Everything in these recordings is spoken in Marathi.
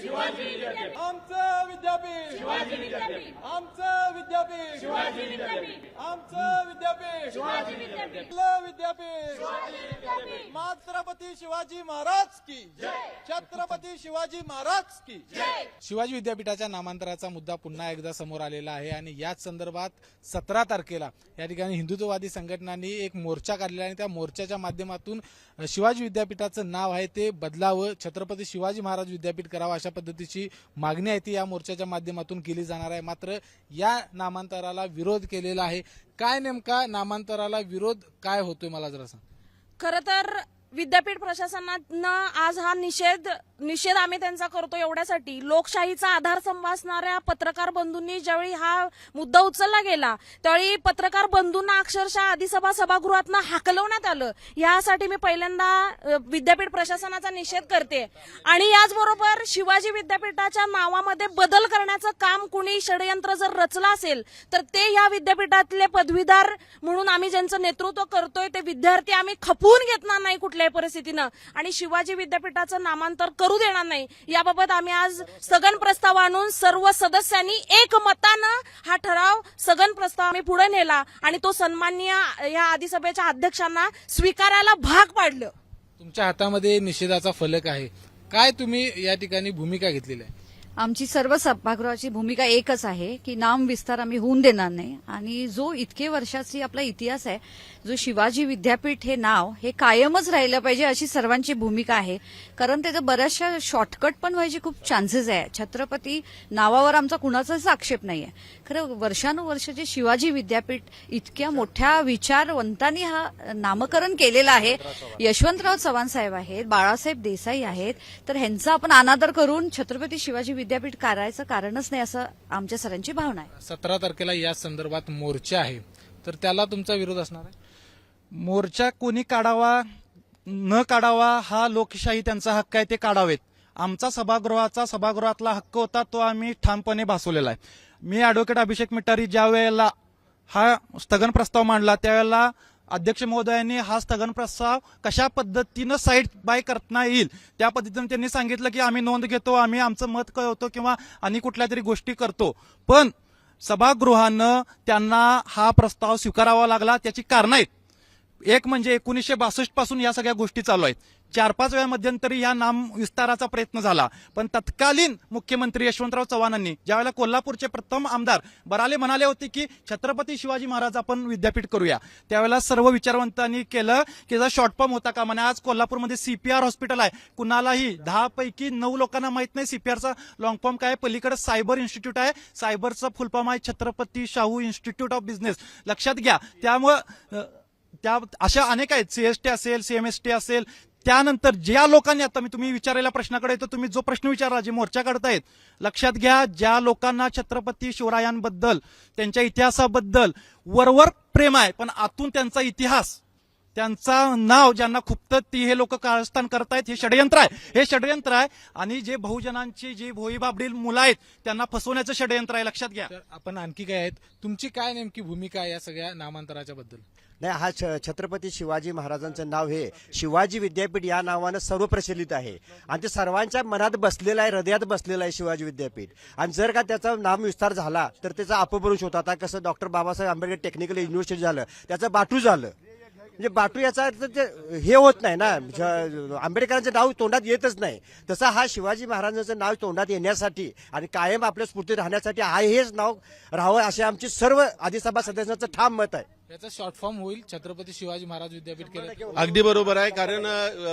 शिवाजी विद्यापीठ. आमचं विद्यापीठ. शिवाजी विद्यापीठ. आमचं विद्यापीठ. शिवाजी विद्यापीठ. आमचं विद्यापीठ. शिवाजी विद्यापीठ. विद्यापीठ. छत्रपती शिवाजी महाराज की छत्रपती शिवाजी महाराज की शिवाजी विद्यापीठाच्या नामांतराचा मुद्दा पुन्हा एकदा समोर आलेला आहे आणि याच संदर्भात सतरा तारखेला या ठिकाणी हिंदुत्ववादी संघटनांनी एक मोर्चा काढलेला आहे आणि त्या मोर्चाच्या माध्यमातून शिवाजी विद्यापीठाचं नाव आहे ते बदलावं छत्रपती शिवाजी महाराज विद्यापीठ करावं अशा पद्धतीची मागणी आहे ती या मोर्चाच्या माध्यमातून केली जाणार आहे. मात्र या नामांतराला विरोध केलेला आहे. काय नेमका नामांतराला विरोध काय होतोय मला जरा सांग. खर तर विद्यापीठ प्रशासनानं आज हा निषेध निषेध आम्ही त्यांचा करतो एवढ्यासाठी. लोकशाहीचा आधार संभासणाऱ्या पत्रकार बंधूंनी ज्यावेळी हा मुद्दा उचलला गेला त्यावेळी पत्रकार बंधूंना अक्षरशः आदिसभा सभागृहातनं हाकलवण्यात आलं. यासाठी मी पहिल्यांदा विद्यापीठ प्रशासनाचा निषेध करते. आणि याचबरोबर शिवाजी विद्यापीठाच्या नावामध्ये बदल करण्याचं काम कुणी षडयंत्र जर रचलं असेल तर ते या विद्यापीठातले पदवीधर म्हणून आम्ही ज्यांचं नेतृत्व करतोय ते विद्यार्थी आम्ही खपवून घेतणार नाही कुठल्याही परिस्थितीनं. आणि शिवाजी विद्यापीठाचं नामांतर करू देणार नाही. याबाबत आम्ही आज स्थगन प्रस्ताव आणून सर्व सदस्यांनी एकमतानं हा ठराव स्थगन प्रस्ताव आम्ही पुढे नेला. आणि तो सन्माननीय या आदिसभेच्या अध्यक्षांना स्वीकारायला भाग पाडलं. तुमच्या हातामध्ये निषेधाचा फलक आहे. काय तुम्ही या ठिकाणी भूमिका घेतलेली आहे? आमची सर्व सभागृहाची भूमिका एकच आहे की नाम विस्तार आम्ही होऊन देणार नाही. आणि जो इतके वर्षाची आपला इतिहास आहे जो शिवाजी विद्यापीठ हे नाव हे कायमच राहिलं पाहिजे अशी सर्वांची भूमिका आहे. कारण त्याचं बऱ्याचशा शॉर्टकट पण व्हायचे खूप चान्सेस आहे. छत्रपती नावावर आमचा कुणाचाच आक्षेप नाही आहे खरं वर्षानुवर्ष जे शिवाजी विद्यापीठ इतक्या मोठ्या विचारवंतांनी हा नामकरण केलेलं आहे यशवंतराव चव्हाण साहेब आहेत बाळासाहेब देसाई आहेत तर ह्यांचा आपण अनादर करून छत्रपती शिवाजी विद्यापीठ करायचं कारणच नाही असं आमच्या सरांची भावना आहे. सतरा तारखेला या संदर्भात मोर्चा आहे. तर त्याला तुमचा विरोध असणार आहे? मोर्चा कोणी काढावा न काढावा हा लोकशाही त्यांचा हक्क आहे ते काढावेत. आमचा सभागृहाचा सभागृहातला हक्क होता तो आम्ही ठामपणे भासवलेला आहे. मी अॅडव्होकेट अभिषेक मिटारी ज्या वेळेला हा स्थगन प्रस्ताव मांडला त्यावेळेला अध्यक्ष महोदयांनी हा स्थगन प्रस्ताव कशा पद्धतीनं साईड बाय करता येईल? त्या पद्धतीनं त्यांनी सांगितलं की आम्ही नोंद घेतो आम्ही आमचं मत कळवतो किंवा आणि कुठल्या तरी गोष्टी करतो. पण सभागृहानं त्यांना हा प्रस्ताव स्वीकारावा लागला त्याची कारणं आहेत. एक म्हणजे एकोणीसशे बासष्टपासून या सगळ्या गोष्टी चालू आहेत. चार पाच वेळा मध्यंतरी या नाम विस्ताराचा प्रयत्न झाला. पण तत्कालीन मुख्यमंत्री यशवंतराव चव्हाणांनी ज्यावेळेला कोल्हापूरचे प्रथम आमदार बराले म्हणाले होते की छत्रपती शिवाजी महाराज आपण विद्यापीठ करूया. त्यावेळेला सर्व विचारवंतांनी केलं की जर शॉर्ट होता का? म्हणे आज कोल्हापूरमध्ये सीपीआर हॉस्पिटल आहे. कुणालाही दहा पैकी नऊ लोकांना माहीत नाही सीपीआरचा लॉंग फॉर्म काय आहे. पलीकडे सायबर इन्स्टिट्यूट आहे. सायबरचा फुलफॉर्म आहे Chhatrapati Shahu institute of business. लक्षात घ्या. त्यामुळं त्या अशा अनेक आहेत. सीएसटी असेल सीएमएसटी असेल. त्यानंतर ज्या लोकांनी आता मी तुम्ही विचारलेल्या प्रश्नाकडे येतो तुम्ही जो प्रश्न विचारला जे मोर्चा काढतायत लक्षात घ्या ज्या लोकांना छत्रपती शिवरायांबद्दल त्यांच्या इतिहासाबद्दल वरवर प्रेम आहे पण आतून त्यांचा इतिहास त्यांचा नाव ज्यांना खुपतं ती हे लोक कारस्थान करतायत हे षडयंत्र आहे. हे षडयंत्र आहे. आणि जे बहुजनांची जी भोई बाबडील मुलं आहेत त्यांना फसवण्याचं षडयंत्र आहे. लक्षात घ्या. तर आपण आणखी काय आहेत? तुमची काय नेमकी भूमिका आहे या सगळ्या नामांतराच्या बद्दल? नाही हा छ- छत्रपती शिवाजी महाराजांचं नाव हे शिवाजी विद्यापीठ या नावानं सर्व प्रचलित आहे. आणि ते सर्वांच्या मनात बसलेलं आहे हृदयात बसलेलं आहे शिवाजी विद्यापीठ. आणि जर का त्याचा नामविस्तार झाला तर त्याचा अपभ्रंश होता. आता कसं doctor Babasaheb Ambedkar technical university झालं त्याचं बाटू झालं. म्हणजे बाटू याचा ते हे होत नाही ना. आंबेडकरांचं नाव तोंडात येतच नाही. तसं हा शिवाजी महाराजांचं नाव तोंडात येण्यासाठी आणि कायम आपल्या स्फूर्ती राहण्यासाठी हा हेच नाव राहावं असे आमची सर्व आदिसभा सदस्यांचं ठाम मत आहे. याचा शॉर्ट फॉर्म होईल. छत्रपती शिवाजी महाराज विद्यापीठ केलं. अगदी बरोबर आहे कारण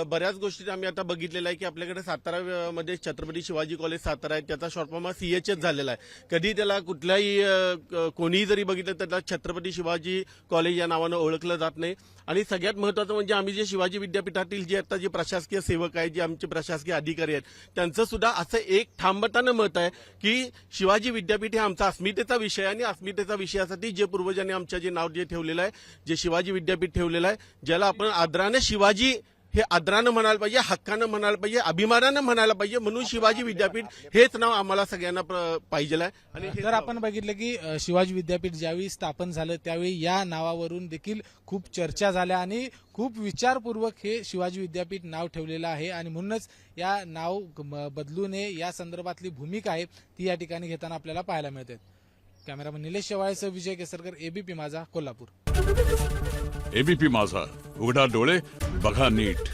बऱ्याच गोष्टी आम्ही आता बघितलेल्या आहे की आपल्याकडे सातारा मध्ये छत्रपती शिवाजी कॉलेज सातारा आहे. त्याचा शॉर्ट फॉर्म हा सीएचएस झालेला आहे. कधी त्याला कुठल्याही कोणीही जरी बघितलं तर त्याला छत्रपती शिवाजी कॉलेज या नावानं ओळखलं जात नाही. आणि सगळ्यात महत्वाचं म्हणजे आम्ही जे शिवाजी विद्यापीठातील जे आता जे प्रशासकीय सेवक आहेत जे आमचे प्रशासकीय अधिकारी आहेत त्यांचं सुद्धा असं एक ठामतानं मत आहे की शिवाजी विद्यापीठ हे आमचा अस्मितेचा विषय आहे आणि अस्मितेचा विषयासाठी जे पूर्वजांनी आमच्या जे नाव जे ठेवलेलं आहे जे शिवाजी विद्यापीठ ठेवलेलं आहे ज्याला आपण आदराने शिवाजी हे आदरानं म्हणायला पाहिजे हक्कानं म्हणायला पाहिजे अभिमानानं म्हणायला पाहिजे म्हणून शिवाजी विद्यापीठ हेच नाव आम्हाला सगळ्यांना पाहिजे आहे. आणि जर आपण बघितलं की शिवाजी विद्यापीठ ज्यावेळी स्थापन झालं त्यावेळी या नावावरून देखील खूप चर्चा झाल्या आणि खूप विचारपूर्वक हे शिवाजी विद्यापीठ नाव ठेवलेलं आहे. आणि म्हणूनच या नाव बदलू नये या संदर्भातली भूमिका आहे ती या ठिकाणी घेताना आपल्याला पाहायला मिळते. कॅमेरामन निलेश शेवाळेसह विजय केसरकर एबीपी माझा कोल्हापूर. एबीपी माझा. उघडा डोळे बघा नीट.